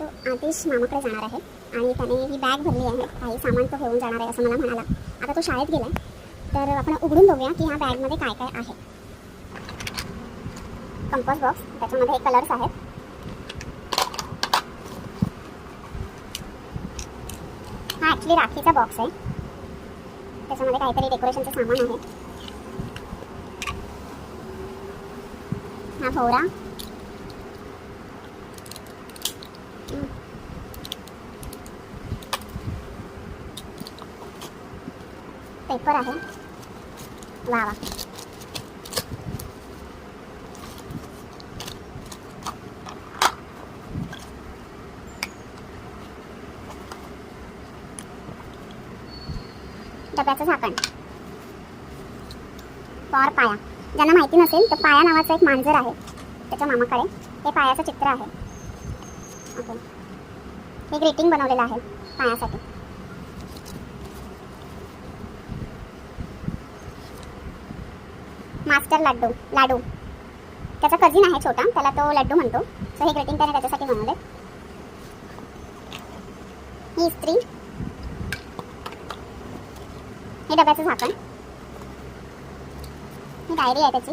So आदेश मामाकडे जाणार आहे आणि त्याने ही बॅग भरली आहे काही सामान तो घेऊन जाणार आहे असं मला म्हणाला. आता तो शाळेत गेला तर आपण उघडून बघूया की ह्या बॅगमध्ये काय काय आहे. कंपोज बॉक्स त्याच्यामध्ये कलर्स आहेत. हा ॲक्च्युली राखीचा बॉक्स आहे. त्याच्यामध्ये काहीतरी डेकोरेशनचं सामान आहे. हा भोवरा. पेपर आहे. वा वा डब्याचं झाकण. पॉर पाया. ज्यांना माहिती नसेल तर पाया नावाचं एक मांजर आहे. त्याच्या मामाकडे. हे पायाचं चित्र आहे. ओके. हे ग्रीटिंग बनवलेलं आहे पायासाठी. मास्टर लाडू लाडू त्याचा कझिन आहे छोटा त्याला तो लड्डू म्हणतो. सो हे ग्रीटिंग त्याने त्याच्यासाठी बनवले ही इस्त्री हे डब्याचं झाकण. ही डायरी आहे त्याची.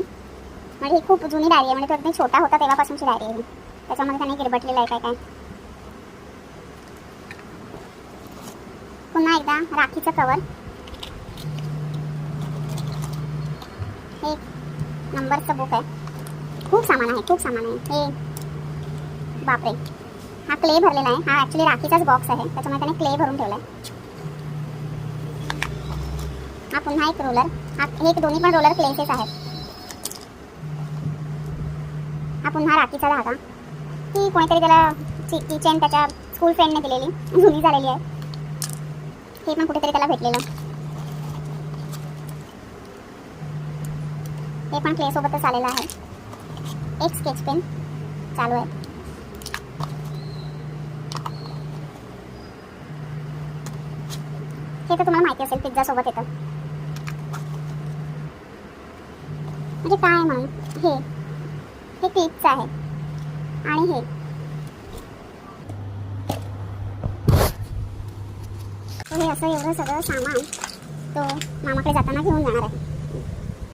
म्हणजे ही खूप जुनी डायरी आहे म्हणजे तो अगदी छोटा होता तेव्हापासूनची डायरी आहे त्याच्यामध्ये त्याने गिरबटलेलं आहे काय काय. पुन्हा एकदा राखीचं कवर. हे नंबरचं बुक आहे. खूप सामान आहे खूप सामान आहे. हे बापरे. हा क्ले भरलेला आहे. हा ॲक्च्युली राखीचाच बॉक्स आहे. त्याच्यामुळे त्याने क्ले भरून ठेवला आहे हा पुन्हा एक रोलर हा हे एक दोन्ही पण रोलर क्लेसेस आहेत. हा पुन्हा राखीचा धागा. ती कोणीतरी त्याला किचन त्याच्या स्कूल फ्रेंडने दिलेली. जुनी झालेली आहे. हे पण कुठेतरी त्याला भेटलेलं. हे पण क्लेसोबतच आलेलं आहे. एक स्केच पेन चालू आहे. हे तर तुम्हाला माहिती असेल पिझ्झासोबत येतं. म्हणजे काय आहे म्हणून हे. हे क्लिपचं आहे. आणि हे. हे असं एवढं सगळं सामान तो मामाकडे जाताना घेऊन जाणार आहे.